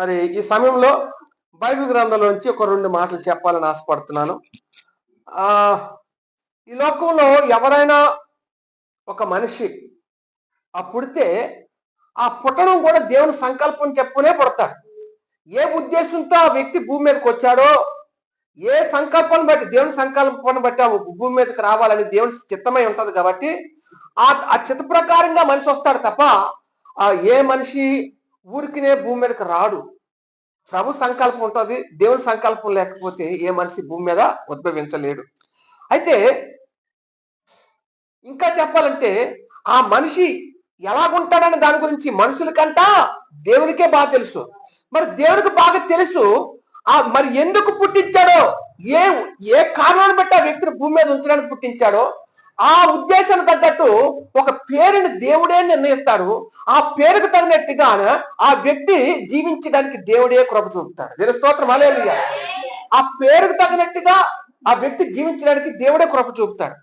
మరి ఈ సమయంలో బైబిల్ గ్రంథంలోంచి ఒక రెండు మాటలు చెప్పాలని ఆశపడుతున్నాను. ఈ లోకంలో ఎవరైనా ఒక మనిషి ఆ పుడితే ఆ పుట్టడం కూడా దేవుని సంకల్పం చెప్పునే పుడతాడు. ఏ ఉద్దేశంతో ఆ వ్యక్తి భూమి మీదకి వచ్చాడో ఏ సంకల్పం బట్టి దేవుని సంకల్పాన్ని బట్టి ఆ భూమి మీదకి రావాలని దేవుని చిత్తమై ఉంటుంది కాబట్టి ఆ ఆ చిత్త ప్రకారంగా మనిషి వస్తాడు తప్ప ఆ ఏ మనిషి ఊరికినే భూమి మీదకి రాడు. ప్రభు సంకల్పం ఉంటుంది దేవుని సంకల్పం లేకపోతే ఏ మనిషి భూమి మీద ఉద్భవించలేడు. అయితే ఇంకా చెప్పాలంటే ఆ మనిషి ఎలాగుంటాడని దాని గురించి మనుషులకంట దేవునికే బాగా తెలుసు. మరి దేవునికి బాగా తెలుసు ఆ మరి ఎందుకు పుట్టించాడో ఏ ఏ కారణాన్ని బట్టి ఆ వ్యక్తిని భూమి మీద ఉంచడానికి పుట్టించాడో ఆ ఉద్దేశానికి తగ్గట్టు ఒక పేరుని దేవుడే నిర్ణయిస్తాడు. ఆ పేరుకు తగినట్టుగా ఆ వ్యక్తి జీవించడానికి దేవుడే కృప చూపుతాడు. దీని స్తోత్రం. అలేలుగా ఆ పేరుకు తగినట్టుగా ఆ వ్యక్తి జీవించడానికి దేవుడే కృప చూపుతాడు.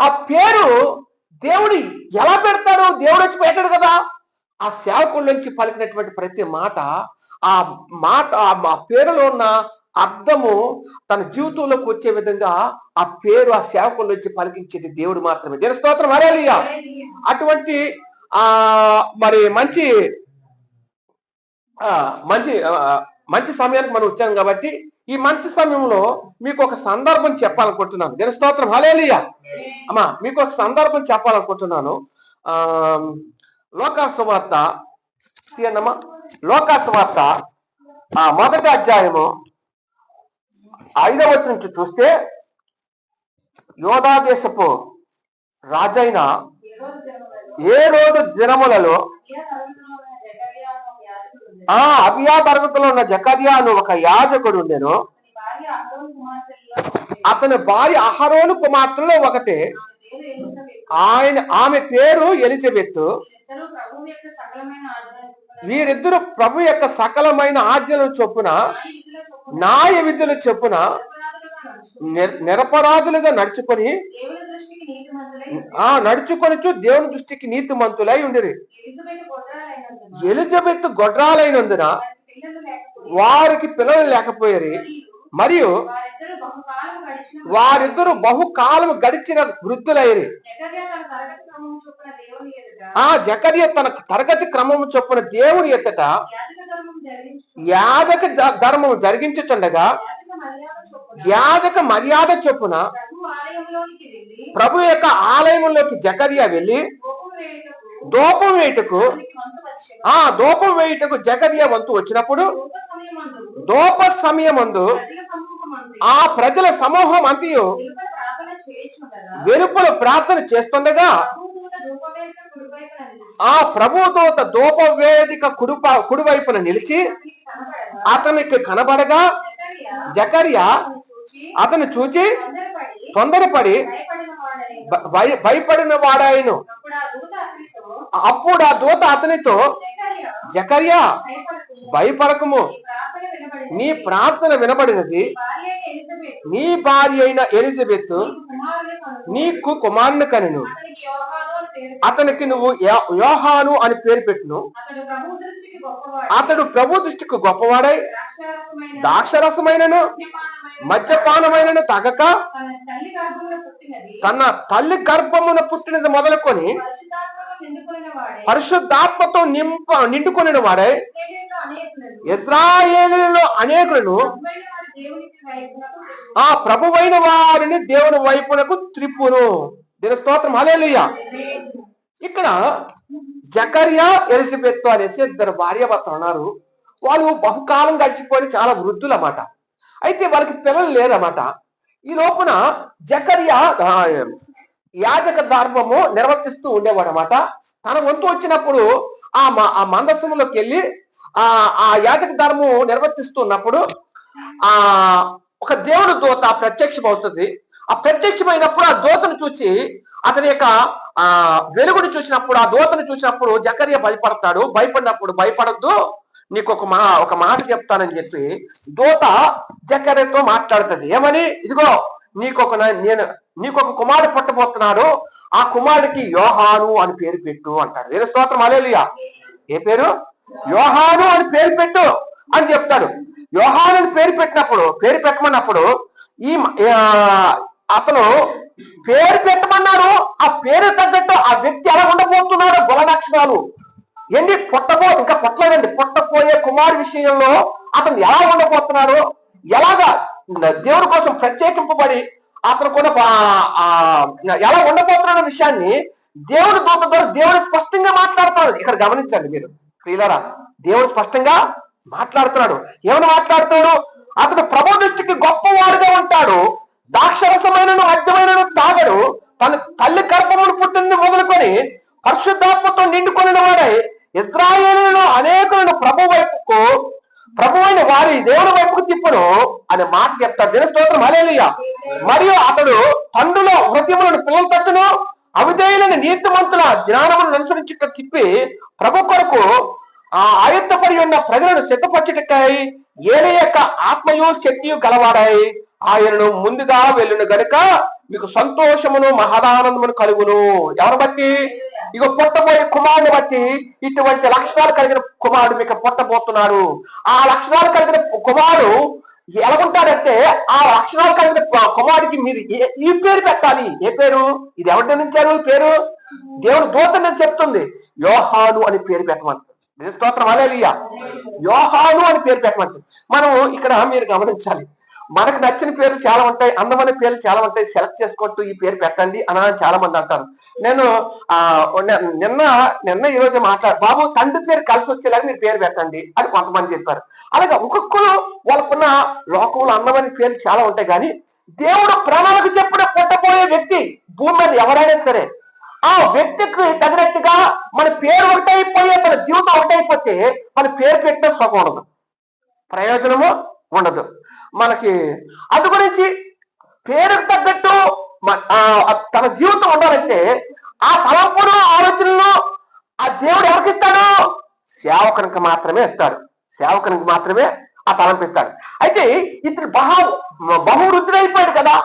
ఆ పేరు దేవుడి ఎలా పెడతాడు? దేవుడు వచ్చి పెట్టాడు కదా. ఆ సేవకుల నుంచి పలికినటువంటి ప్రతి మాట ఆ మాట ఆ మా పేరులో ఉన్న అర్థము తన జీవితంలోకి వచ్చే విధంగా ఆ పేరు ఆ సేవకుల నుంచి పలికించేది దేవుడు మాత్రమే. దేని స్తోత్రం. హల్లెలూయా. అటువంటి ఆ మరి మంచి ఆ మంచి మంచి సమయానికి మనం వచ్చాం కాబట్టి ఈ మంచి సమయంలో మీకు ఒక సందర్భం చెప్పాలనుకుంటున్నాను. దేని స్తోత్రం. హలేలియా అమ్మా మీకు ఒక సందర్భం చెప్పాలనుకుంటున్నాను. ఆ లోకాసువార్త తీయండమ్మా వార్త ఆ మొదటి అధ్యాయము ఐదవ నుంచి చూస్తే యోధా దేశపు రాజైన ఏ రోజు దినములలో ఆ అభియా తరగతిలో ఉన్న జకర్యా అని ఒక యాజకుడు ఉండెను. అతని భార్య అహరోను కుమార్తెలో ఒకటే ఆయన ఆమె పేరు ఎలిజబెత్. వీరిద్దరు ప్రభు యొక్క సకలమైన ఆజ్ఞలను చొప్పున న్యాయ విధులు చెప్పున నిరపరాధులుగా నడుచుకొని ఆ నడుచుకొనుచు దేవుని దృష్టికి నీతి మంతులై ఉండిరి. ఎలిజబెత్ గొడ్రాలైనందున వారికి పిల్లలు లేకపోయారు. మరియు వారిద్దరు బహుకాలం గడిచిన వృద్ధులైరి. ఆ జకర్య తన తరగతి క్రమము చొప్పున దేవుని ఎత్తట యాజక ధర్మం జరిగించుచుండగా యాజక మర్యాద చొప్పున ప్రభు యొక్క ఆలయంలోకి జకర్య వెళ్ళి దూపం వేయుటకు ఆ దూపం వేయుటకు జకర్య వంతు వచ్చినప్పుడు దూప సమయమందు ఆ ప్రజల సమూహం అంతయు వెలుపల ప్రార్థన చేస్తుండగా ఆ ప్రభుదూత దూప వేదిక కుడిపా కుడివైపున నిలిచి అతనికి కనబడగా జకర్య అతను చూచి తొందరపడి భయపడిన వాడాయను. అప్పుడు ఆ దూత అతనితో జకర్యా భయపడకము. నీ ప్రార్థన వినబడినది. నీ భార్య అయిన ఎలిజబెత్ నీకు కుమారుని కనిను. అతనికి నువ్వు యోహాను అని పేరు పెట్టును. అతడు ప్రభు దృష్టికి గొప్పవాడై ద్రాక్షరసమైనను మద్యపానమైనను తగక తన తల్లి గర్భమున పుట్టినది. మొదలుకొని పరిశుద్ధాత్మతో నింప నిండుకొనిన వాడే ఇజ్రాయేలులో అనేకులను ఆ ప్రభువైన వారిని దేవుని వైపునకు త్రిప్పును. దీని స్తోత్రం. హల్లెలూయా. ఇక్కడ జకర్యా ఎలిజబెత్ అనేసి ఇద్దరు భార్యాభర్తలు ఉన్నారు. వాళ్ళు బహుకాలం గడిచిపోయి చాలా వృద్ధులు అన్నమాట అయితే వాళ్ళకి పిల్లలు లేరన్నమాట. ఈ లోపున జకర్యా యాజక ధర్మము నిర్వర్తిస్తూ ఉండేవాడు అనమాట తన వంతు వచ్చినప్పుడు ఆ మ- ఆ మందస్సులోకి వెళ్ళి ఆ ఆ యాజక ధర్మం నిర్వర్తిస్తున్నప్పుడు ఆ ఒక దేవుడు దూత ప్రత్యక్షం అవుతుంది ఆ ప్రత్యక్షమైనప్పుడు ఆ దూతను చూసి అతని యొక్క ఆ వెలుగుని చూసినప్పుడు ఆ దూతను చూసినప్పుడు జకర్య భయపడతాడు. భయపడినప్పుడు భయపడద్దు. నీకు ఒక మా ఒక మాట చెప్తానని చెప్పి దూత జకర్యతో మాట్లాడుతుంది. ఏమని? ఇదిగో నీకు ఒక నేను నీకు ఒక కుమారుడు పుట్టబోతున్నాడు. ఆ కుమారుడికి యోహాను అని పేరు పెట్టు అంటాడు. వేరే స్తోత్రం అలేలుయా ఏ పేరు? యోహాను అని పేరు పెట్టు అని చెప్తాడు. యోహాను అని పేరు పెట్టినప్పుడు పేరు పెట్టమన్నప్పుడు ఈ అతను పేరు పెట్టమన్నాడు. పేరు తగ్గట్టు ఆ వ్యక్తి ఎలా ఉండబోతున్నాడు గుణ లక్షణాలు ఏంటి పుట్టబో ఇంకా పొట్టలేదండి. పుట్టపోయే కుమారు విషయంలో అతను ఎలా ఉండబోతున్నాడు? ఎలాగా దేవుడి కోసం ప్రత్యేకింపబడి అతను కూడా ఆ, ఎలా ఉండబోతున్న విషయాన్ని దేవుడి దూత ద్వారా దేవుడు స్పష్టంగా మాట్లాడుతున్నాడు. ఇక్కడ గమనించండి మీరు. ప్రియులరా దేవుడు స్పష్టంగా మాట్లాడుతున్నాడు. ఏమని మాట్లాడుతాడు అతడు ప్రభు దృష్టికి గొప్పవాడుగా ఉంటాడు. దాక్షరసమైన మధ్యమైన తాగడు. తన తల్లి గర్భమును పుట్టింది మొదలుకొని పరిశుద్ధాత్మతో నిండుకొని వాడై ఇజ్రాయేలీలో అనేకులను ప్రభు వైపుకు ప్రభువైన వారి దేవుని వైపుకు తిప్పును అనే మాట చెప్తాడు. దిన స్తోత్రం. హల్లెలూయా. మరియు అతడు తండ్రుల హృదయములను పిల్లల తట్టును అవిధేయులని నీతిమంతుల జ్ఞానమును అనుసరించుట తిప్పి ప్రభు కొరకు ఆ ఆయుత్తపడి ఉన్న ప్రజలను సిద్ధపరచుటకై ఏన యొక్క ఆత్మయు శక్తియు గలవాడాయి ఆయనను ముందుగా వెళ్ళును గనుక మీకు సంతోషమును మహదానందమును కలుగును. ఎవరు బట్టి? ఇక పుట్టబోయే కుమారుని బట్టి ఇటువంటి లక్షణాలు కలిగిన కుమారుడు మీకు పుట్టబోతున్నారు ఆ లక్షణాలు కలిగిన కుమారుడు ఎలాగుంటాడంటే ఆ లక్షణాలు కలిగిన కుమారుడికి మీరు ఏ- ఈ పేరు పెట్టాలి. ఏ పేరు? ఇది ఎవరి నుంచారు పేరు? దేవుడు దూత నేను చెప్తుంది. యోహాను అని పేరు పెట్టమంటుంది స్తోత్రం అలేలియా యోహాను అని పేరు పెట్టమంటుంది మనం ఇక్కడ మీరు గమనించాలి. మనకు నచ్చిన పేర్లు చాలా ఉంటాయి అందమైన పేర్లు చాలా ఉంటాయి సెలెక్ట్ చేసుకుంటూ ఈ పేరు పెట్టండి అని చాలా మంది అంటారు. నేను ఆ నిన్న- నిన్న నిన్న ఈ రోజు మాట్లాడు బాబు తండ్రి పేరు కలిసి వచ్చేలాగా మీరు పేరు పెట్టండి అని కొంతమంది చెప్పారు. అలాగే ఒక్కొక్కరు వాళ్ళకున్న లోకంలో అందమైన పేర్లు చాలా ఉంటాయి కానీ దేవుడు ప్రణాళిక చెప్పిన పుట్టబోయే వ్యక్తి భూమి మీద ఎవరైనా సరే ఆ వ్యక్తికి తగినట్టుగా మన పేరు ఒకటైపోయే మన జీవితం ఒకటైపోతే మన పేరు పెట్టిన సుఖం ఉండదు. ప్రయోజనము ఉండదు. మనకి అందు గురించి పేరుకు తగ్గట్టు తన జీవితం ఉండాలంటే ఆ తలంపులు ఆలోచనలు ఆ దేవుడు ఎవరికి ఇస్తాడు? సేవకునికి మాత్రమే ఇస్తాడు. సేవకునికి మాత్రమే ఆ తలంపిస్తాడు అయితే ఇతను బహు బహువృద్ధుడైపోయాడు కదా.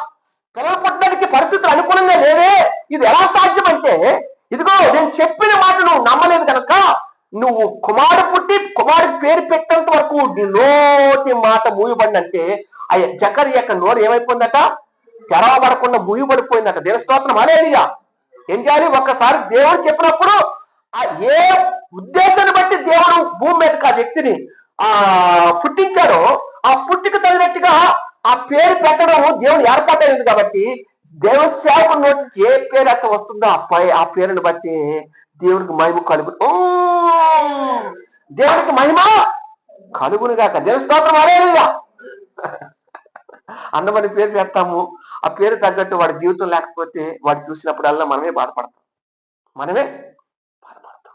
పిల్లలు పుట్టడానికి పరిస్థితులు అనుకూలంగా లేవే. ఇది ఎలా సాధ్యం అంటే ఇదిగో నేను చెప్పిన మాట నువ్వు నమ్మలేదు కనుక నువ్వు కుమారుడు పుట్టి కుమారుడి పేరు పెట్టేంత వరకు నోటి మాట మూయబడినంటే ఆ జకర్ యొక్క నోరు ఏమైపోయిందట? తెరవబడకుండా మూయబడిపోయిందట. దేవస్తోత్రం అనేదిగా ఏం చేయాలి? ఒక్కసారి దేవుడు చెప్పినప్పుడు ఆ ఏ ఉద్దేశాన్ని బట్టి దేవుడు భూమి మీదకి ఆ వ్యక్తిని ఆ పుట్టించాడో ఆ పుట్టిక తగినట్టుగా ఆ పేరు పెట్టడం దేవుడు ఏర్పాటైంది కాబట్టి దేవ సేవకు నోటి ఏ పేరు అక్కడ వస్తుందో ఆ పై ఆ పేరుని బట్టి దేవుడికి మహిమ కలుగు దేవుడికి మహిమ కలుగును కాక దేవ స్తోత్రం. అందమని పేరు పెడతాము. ఆ పేరు తగ్గట్టు వాడి జీవితం లేకపోతే వాడు చూసినప్పుడల్లా మనమే బాధపడతాం. మనమే బాధపడతాం.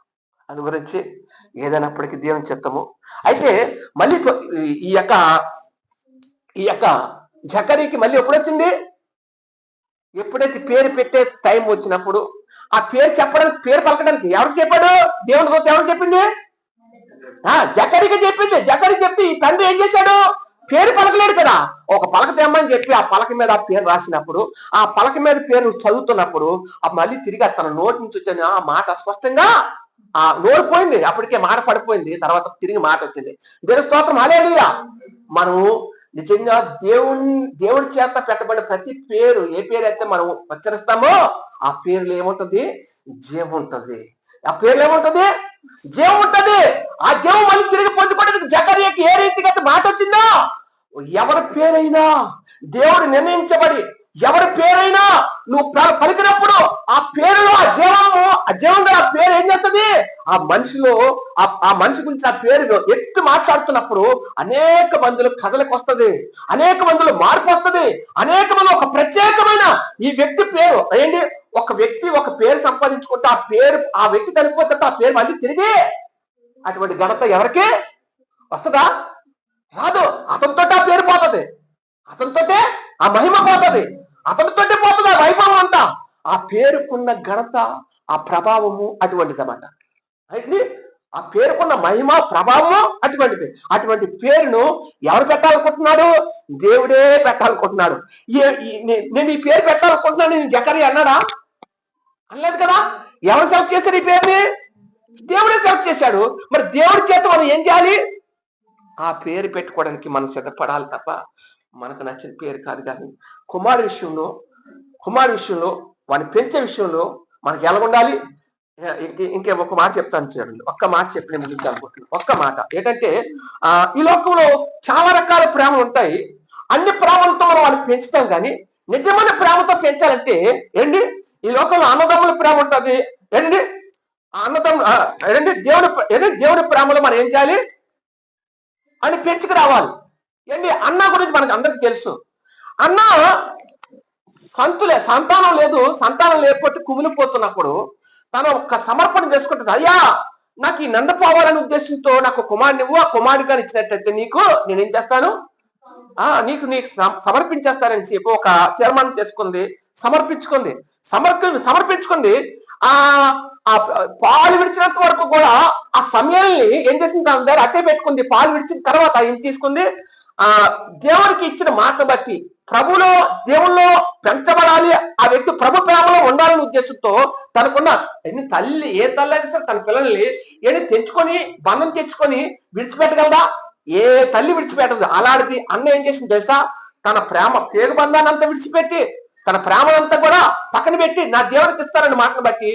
అందు గురించి ఏదైనప్పటికీ దేవుని చెప్తాము. అయితే మళ్ళీ ఈ- ఈ యొక్క ఈ యొక్క జకరీకి మళ్ళీ ఎప్పుడు వచ్చింది? ఎప్పుడైతే పేరు పెట్టే టైం వచ్చినప్పుడు ఆ పేరు చెప్పడానికి పేరు పలకడానికి ఎవరికి చెప్పాడు? దేవుని దూత ఎవరు చెప్పింది? ఆ జకరికి చెప్పింది. జకరి చెప్తే ఈ తండ్రి ఏం చేశాడు? పేరు పలకలేడు కదా. ఒక పలక తెమ్మని చెప్పి ఆ పలక మీద ఆ పేరు రాసినప్పుడు ఆ పలక మీద పేరు చదువుతున్నప్పుడు ఆ మళ్ళీ తిరిగి తన నోటి నుంచి వచ్చిన ఆ మాట స్పష్టంగా ఆ నోరు పోయింది. అప్పటికే మాట పడిపోయింది. తర్వాత తిరిగి మాట వచ్చింది. దేని స్తోత్రం. అలేలుయా మనము నిజంగా దేవుని దేవుడి చేత పెట్టబడిన ప్రతి పేరు ఏ పేరు అయితే మనం ఉచ్చరిస్తామో ఆ పేరులో ఏముంటది? జీవం ఉంటది. ఆ పేర్లు ఏముంటది? జీవం ఉంటది. ఆ జీవం మళ్ళీ తిరిగి పొందుకోవడానికి జకర్యకి ఏ రీతిగా మాట వచ్చిందో? ఎవరి పేరైనా దేవుడు నిర్ణయించబడి ఎవరి పేరైనా నువ్వు పలికినప్పుడు ఆ పేరులో ఆ జీవము ఆ జీవం ఆ పేరు ఏం చేస్తుంది? ఆ మనిషిలో ఆ మనిషి గురించి ఆ పేరు ఎత్తి మాట్లాడుతున్నప్పుడు అనేక మందులు కథలకు వస్తది. అనేక మందులు మార్పు వస్తది. అనేక మంది ఒక ప్రత్యేకమైన ఈ వ్యక్తి పేరు ఏంటి? ఒక వ్యక్తి ఒక పేరు సంపాదించుకుంటే ఆ పేరు ఆ వ్యక్తి చనిపోతే ఆ పేరు మళ్ళీ తిరిగి అటువంటి ఘనత ఎవరికి? వస్తుందా? రాదు. అతనితో ఆ పేరు పోతుంది. అతనితోటే ఆ మహిమ పోతుంది. అతనితోటే పోతుంది ఆ వైభవం అంతా. ఆ పేరుకున్న ఘనత ఆ ప్రభావము అటువంటిదన్నమాట. అయితే ఆ పేరుకున్న మహిమ ప్రభావము అటువంటిది. అటువంటి పేరును ఎవరు పెట్టాలనుకుంటున్నాడు? దేవుడే పెట్టాలనుకుంటున్నాడు. ఏ- ఈ- నే- నేను ఈ పేరు పెట్టాలనుకుంటున్నాను నేను జకరి అన్నాడా? అనలేదు కదా? ఎవరు సెలెక్ట్ చేశారు ఈ పేరుని? దేవుడే సెలెక్ట్ చేశాడు. మరి దేవుడి చేత మనం ఏం చేయాలి? ఆ పేరు పెట్టుకోవడానికి మనం సిద్ధపడాలి తప్ప మనకు నచ్చిన పేరు కాదు కానీ కుమారు విషయంలో కుమారు విషయంలో వాడిని పెంచే విషయంలో మనకి ఎలా ఉండాలి? ఇంకే ఒక మాట చెప్తాను చూడండి. ఒక్క మాట చెప్పి నేను అనుకుంటున్నాను ఒక్క మాట. ఏంటంటే ఆ ఈ లోకంలో చాలా రకాల ప్రేమలు ఉంటాయి. అన్ని ప్రేమలతో మనం వాళ్ళని పెంచుతాం కానీ నిజమైన ప్రేమతో పెంచాలంటే ఏంటి? ఈ లోకంలో అన్నదమ్ముల ప్రేమ ఉంటుంది. ఏంటి? అన్నదమ్ము ఏంటంటే దేవుడి దేవుని ఏంటి? దేవుని ప్రేమలో మనం ఏం చేయాలి? అని పెంచుకు రావాలి. ఏంటి అన్న గురించి మనకు అందరికి తెలుసు. అన్న సంతులే సంతానం లేదు సంతానం లేకపోతే కుమిలిపోతున్నప్పుడు తను ఒక్క సమర్పణ చేసుకుంటుంది. అయ్యా నాకు ఈ నంద పోవాలనే ఉద్దేశంతో నాకు కుమారుని ఇవ్వు ఆ కుమారుడిగా ఇచ్చినట్టయితే నీకు నేనేం చేస్తాను? ఆ నీకు నీకు సమ- సమర్పించేస్తానని చెప్పి ఒక తీర్మానం చేసుకుంది సమర్పించుకుంది. సమర్పి సమర్పించుకుంది. ఆ ఆ పాలు విడిచినంత వరకు కూడా ఆ సమయాన్ని ఏం చేసింది? తన దగ్గర అట్టే పెట్టుకుంది. పాలు విడిచిన తర్వాత ఏం తీసుకుంది? ఆ దేవుడికి ఇచ్చిన మాట బట్టి ప్రభులో దేవుల్లో పెంచబడాలి. ఆ వ్యక్తి ప్రభు ప్రేమలో ఉండాలనే ఉద్దేశంతో తనకున్న ఎన్ని తల్లి ఏ తల్లి అయినా సరే తన పిల్లల్ని ఏది తెచ్చుకొని బంధం తెచ్చుకొని విడిచిపెట్టగలదా? ఏ తల్లి విడిచిపెట్టదు. అలాంటిది అన్న ఏం చేసింది తెలుసా? తన ప్రేమ పేరు బంధాన్ని అంతా విడిచిపెట్టి తన ప్రేమనంతా కూడా పక్కన పెట్టి నా దేవుడికి ఇస్తారని మాటను బట్టి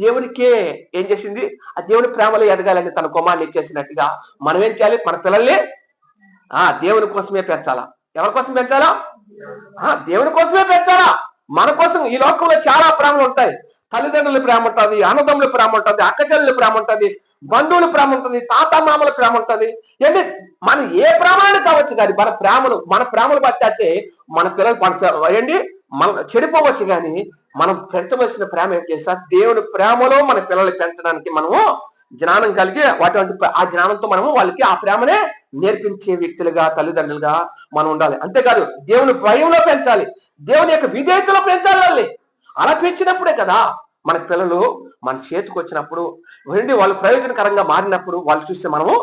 దేవునికే ఏం చేసింది? ఆ దేవుని ప్రేమలో ఎదగాలని తన కుమారుని ఇచ్చేసినట్టుగా మనం ఏం చేయాలి? మన పిల్లల్ని ఆ దేవుని కోసమే పెంచాలా? ఎవరి కోసం పెంచాలా? ఆ దేవుని కోసమే పెంచాలా? మన కోసం ఈ లోకంలో చాలా ప్రేమలు ఉంటాయి. తల్లిదండ్రుల ప్రేమ ఉంటుంది అన్నదమ్ముల ప్రేమ ఉంటుంది అక్కచెల్లెల ప్రేమ ఉంటుంది బంధువుల ప్రేమ ఉంటుంది తాత మామల ప్రేమ ఉంటుంది. ఏంటి? మన ఏ ప్రేమలను కావచ్చు కానీ మన ప్రేమలు మన ప్రేమలు బట్టి అయితే మన పిల్లలు పంచ ఏంటి? మన చెడిపోవచ్చు కానీ మనం పెంచవలసిన ప్రేమ ఏం తెలుసా? దేవుని ప్రేమలో మన పిల్లల్ని పెంచడానికి మనము జ్ఞానం కలిగి వాటి ఆ జ్ఞానంతో మనము వాళ్ళకి ఆ ప్రేమనే నేర్పించే వ్యక్తులుగా తల్లిదండ్రులుగా మనం ఉండాలి. అంతేకాదు దేవుని భయంలో పెంచాలి. దేవుని యొక్క విధేయతలో పెంచాలి వాళ్ళని అలా పెంచినప్పుడే కదా మన పిల్లలు మన చేతికి వచ్చినప్పుడు వెండి వాళ్ళు ప్రయోజనకరంగా మారినప్పుడు వాళ్ళు చూస్తే మనము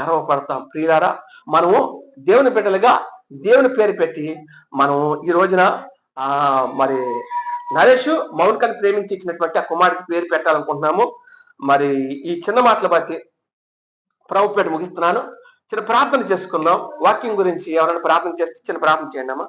గర్వపడతాం. ప్రియులారా మనము దేవుని బిడ్డలుగా దేవుని పేరు పెట్టి మనం ఈ రోజున ఆ మరి నరేష్ మౌనికని ప్రేమించి ఇచ్చినటువంటి ఆ కుమారుడికి పేరు పెట్టాలనుకుంటున్నాము. మరి ఈ చిన్న మాటలు బట్టి ప్రభుపేట ముగిస్తున్నాను. చిన్న ప్రార్థన చేసుకుందాం. వాక్యం గురించి ఎవరైనా ప్రార్థన చేస్తే చిన్న ప్రార్థన చేయండి అమ్మా